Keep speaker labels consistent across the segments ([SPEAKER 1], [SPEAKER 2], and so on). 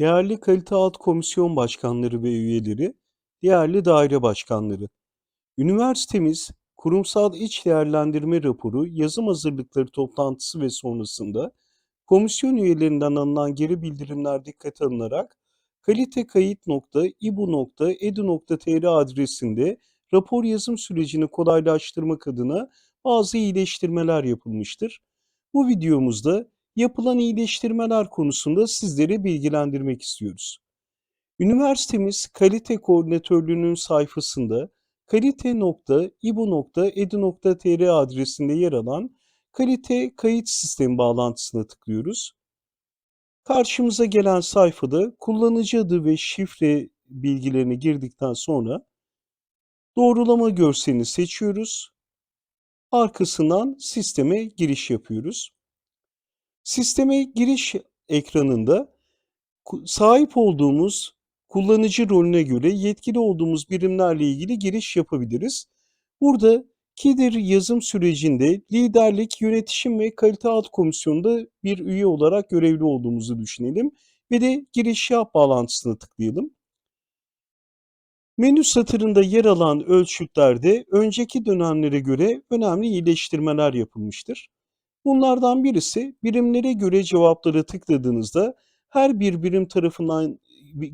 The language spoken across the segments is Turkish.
[SPEAKER 1] Değerli kalite alt komisyon başkanları ve üyeleri, değerli daire başkanları. Üniversitemiz kurumsal iç değerlendirme raporu, yazım hazırlıkları toplantısı ve sonrasında komisyon üyelerinden alınan geri bildirimler dikkate alınarak kalitekayıt.ibu.edu.tr adresinde rapor yazım sürecini kolaylaştırmak adına bazı iyileştirmeler yapılmıştır. Bu videomuzda yapılan iyileştirmeler konusunda sizleri bilgilendirmek istiyoruz. Üniversitemiz Kalite Koordinatörlüğü'nün sayfasında kalite.ibu.edu.tr adresinde yer alan kalite kayıt sistemi bağlantısına tıklıyoruz. Karşımıza gelen sayfada kullanıcı adı ve şifre bilgilerini girdikten sonra doğrulama görselini seçiyoruz. Arkasından sisteme giriş yapıyoruz. Sisteme giriş ekranında sahip olduğumuz kullanıcı rolüne göre yetkili olduğumuz birimlerle ilgili giriş yapabiliriz. Burada KİDİR yazım sürecinde liderlik, yönetişim ve kalite alt komisyonunda bir üye olarak görevli olduğumuzu düşünelim ve de giriş yap bağlantısına tıklayalım. Menü satırında yer alan ölçütlerde önceki dönemlere göre önemli iyileştirmeler yapılmıştır. Bunlardan birisi birimlere göre cevapları tıkladığınızda her bir birim tarafından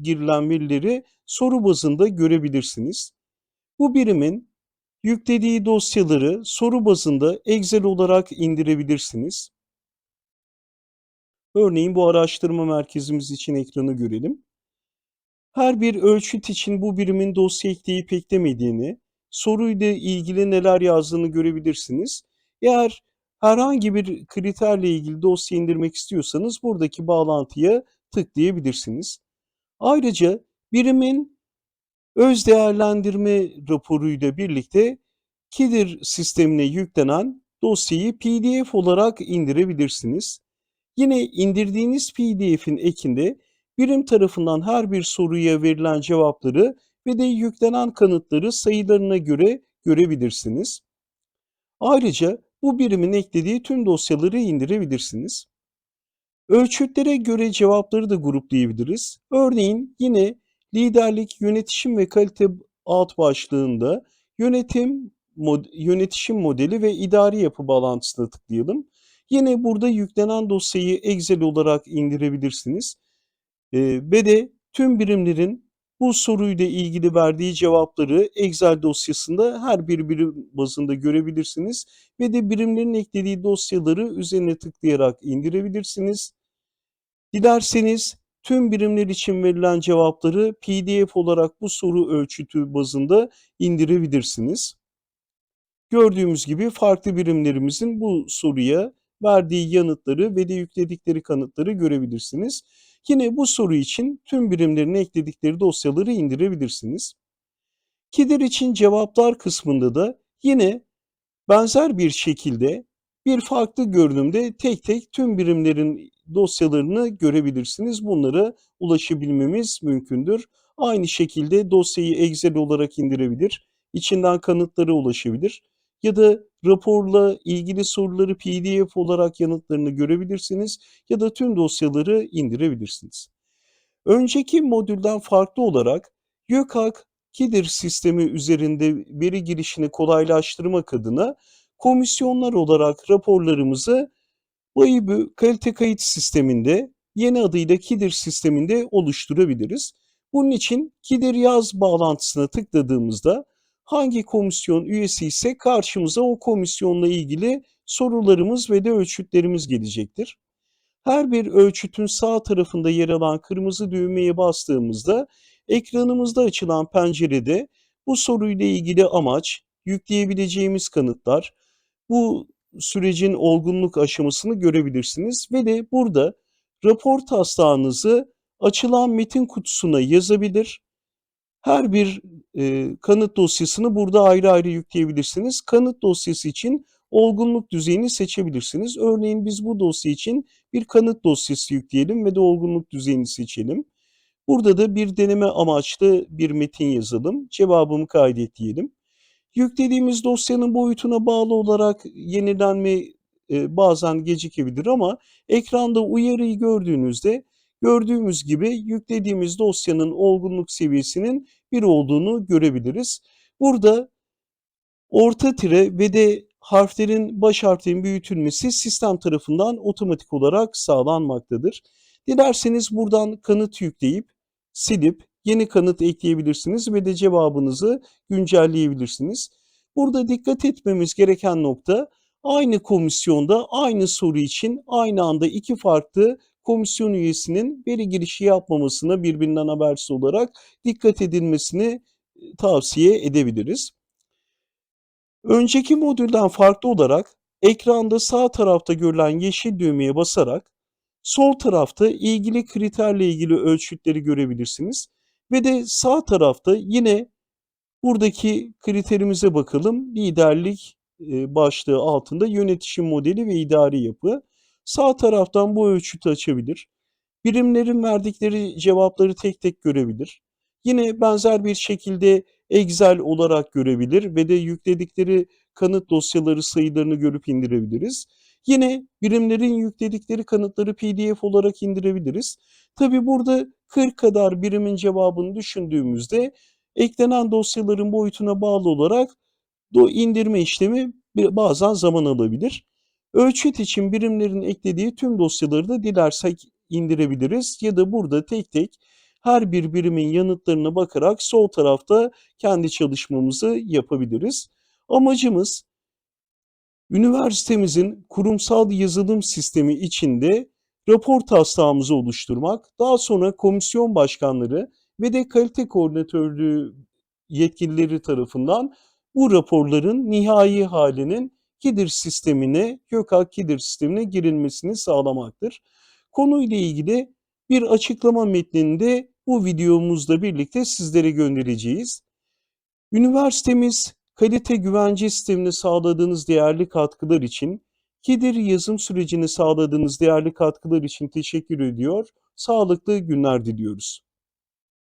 [SPEAKER 1] girilen verileri soru bazında görebilirsiniz. Bu birimin yüklediği dosyaları soru bazında Excel olarak indirebilirsiniz. Örneğin bu araştırma merkezimiz için ekranı görelim. Her bir ölçüt için bu birimin dosya ekleyip eklemediğini, soruyla ilgili neler yazdığını görebilirsiniz. Eğer herhangi bir kriterle ilgili dosya indirmek istiyorsanız buradaki bağlantıya tıklayabilirsiniz. Ayrıca birimin öz değerlendirme raporuyla birlikte KİDIR sistemine yüklenen dosyayı PDF olarak indirebilirsiniz. Yine indirdiğiniz PDF'in ekinde birim tarafından her bir soruya verilen cevapları ve de yüklenen kanıtları sayılarına göre görebilirsiniz. Ayrıca bu birimin eklediği tüm dosyaları indirebilirsiniz. Ölçütlere göre cevapları da gruplayabiliriz. Örneğin yine liderlik, yönetişim ve kalite alt başlığında yönetim, mod, yönetişim modeli ve idari yapı bağlantısına tıklayalım. Yine burada yüklenen dosyayı Excel olarak indirebilirsiniz. Ee, ve de tüm birimlerin bu soruyla ilgili verdiği cevapları Excel dosyasında her bir birim bazında görebilirsiniz ve de birimlerin eklediği dosyaları üzerine tıklayarak indirebilirsiniz. Dilerseniz tüm birimler için verilen cevapları PDF olarak bu soru ölçütü bazında indirebilirsiniz. Gördüğümüz gibi farklı birimlerimizin bu soruya verdiği yanıtları ve de yükledikleri kanıtları görebilirsiniz. Yine bu soru için tüm birimlerin ekledikleri dosyaları indirebilirsiniz. KİDİR için cevaplar kısmında da yine benzer bir şekilde bir farklı görünümde tek tek tüm birimlerin dosyalarını görebilirsiniz. Bunlara ulaşabilmemiz mümkündür. Aynı şekilde dosyayı Excel olarak indirebilir, içinden kanıtlara ulaşabilir ya da raporla ilgili soruları PDF olarak yanıtlarını görebilirsiniz ya da tüm dosyaları indirebilirsiniz. Önceki modülden farklı olarak YÖKAK KİDIR sistemi üzerinde veri girişini kolaylaştırmak adına komisyonlar olarak raporlarımızı BAYİBÜ kalite kayıt sisteminde yeni adıyla KİDIR sisteminde oluşturabiliriz. Bunun için KİDIR yaz bağlantısına tıkladığımızda hangi komisyon üyesi ise karşımıza o komisyonla ilgili sorularımız ve de ölçütlerimiz gelecektir. Her bir ölçütün sağ tarafında yer alan kırmızı düğmeye bastığımızda ekranımızda açılan pencerede bu soruyla ilgili amaç, yükleyebileceğimiz kanıtlar, bu sürecin olgunluk aşamasını görebilirsiniz ve de burada rapor taslağınızı açılan metin kutusuna yazabilir. Her bir e, kanıt dosyasını burada ayrı ayrı yükleyebilirsiniz. Kanıt dosyası için olgunluk düzeyini seçebilirsiniz. Örneğin biz bu dosya için bir kanıt dosyası yükleyelim ve de olgunluk düzeyini seçelim. Burada da bir deneme amaçlı bir metin yazalım. Cevabımı kaydet diyelim. Yüklediğimiz dosyanın boyutuna bağlı olarak yenilenme e, bazen gecikebilir ama ekranda uyarıyı gördüğünüzde Gördüğümüz gibi yüklediğimiz dosyanın olgunluk seviyesinin 1 olduğunu görebiliriz. Burada orta tire ve de harflerin baş harflerin büyütülmesi sistem tarafından otomatik olarak sağlanmaktadır. Dilerseniz buradan kanıt yükleyip silip yeni kanıt ekleyebilirsiniz ve de cevabınızı güncelleyebilirsiniz. Burada dikkat etmemiz gereken nokta aynı komisyonda aynı soru için aynı anda iki farklı komisyon üyesinin veri girişi yapmamasına birbirinden habersiz olarak dikkat edilmesini tavsiye edebiliriz. Önceki modülden farklı olarak ekranda sağ tarafta görülen yeşil düğmeye basarak sol tarafta ilgili kriterle ilgili ölçütleri görebilirsiniz. Ve de sağ tarafta yine buradaki kriterimize bakalım. Liderlik başlığı altında yönetişim modeli ve idari yapı. Sağ taraftan bu ölçütü açabilir. Birimlerin verdikleri cevapları tek tek görebilir. Yine benzer bir şekilde Excel olarak görebilir ve de yükledikleri kanıt dosyaları sayılarını görüp indirebiliriz. Yine birimlerin yükledikleri kanıtları PDF olarak indirebiliriz. Tabi burada 40 kadar birimin cevabını düşündüğümüzde eklenen dosyaların boyutuna bağlı olarak do indirme işlemi bazen zaman alabilir. Ölçüt için birimlerin eklediği tüm dosyaları da dilersek indirebiliriz ya da burada tek tek her bir birimin yanıtlarına bakarak sol tarafta kendi çalışmamızı yapabiliriz. Amacımız üniversitemizin kurumsal yazılım sistemi içinde rapor taslağımızı oluşturmak, daha sonra komisyon başkanları ve de kalite koordinatörlüğü yetkilileri tarafından bu raporların nihai halinin KİDIR sistemine, YÖKAK KİDIR sistemine girilmesini sağlamaktır. Konuyla ilgili bir açıklama metninde bu videomuzla birlikte sizlere göndereceğiz. Üniversitemiz kalite güvence sistemini sağladığınız değerli katkılar için, KİDIR yazım sürecini sağladığınız değerli katkılar için teşekkür ediyor. Sağlıklı günler diliyoruz.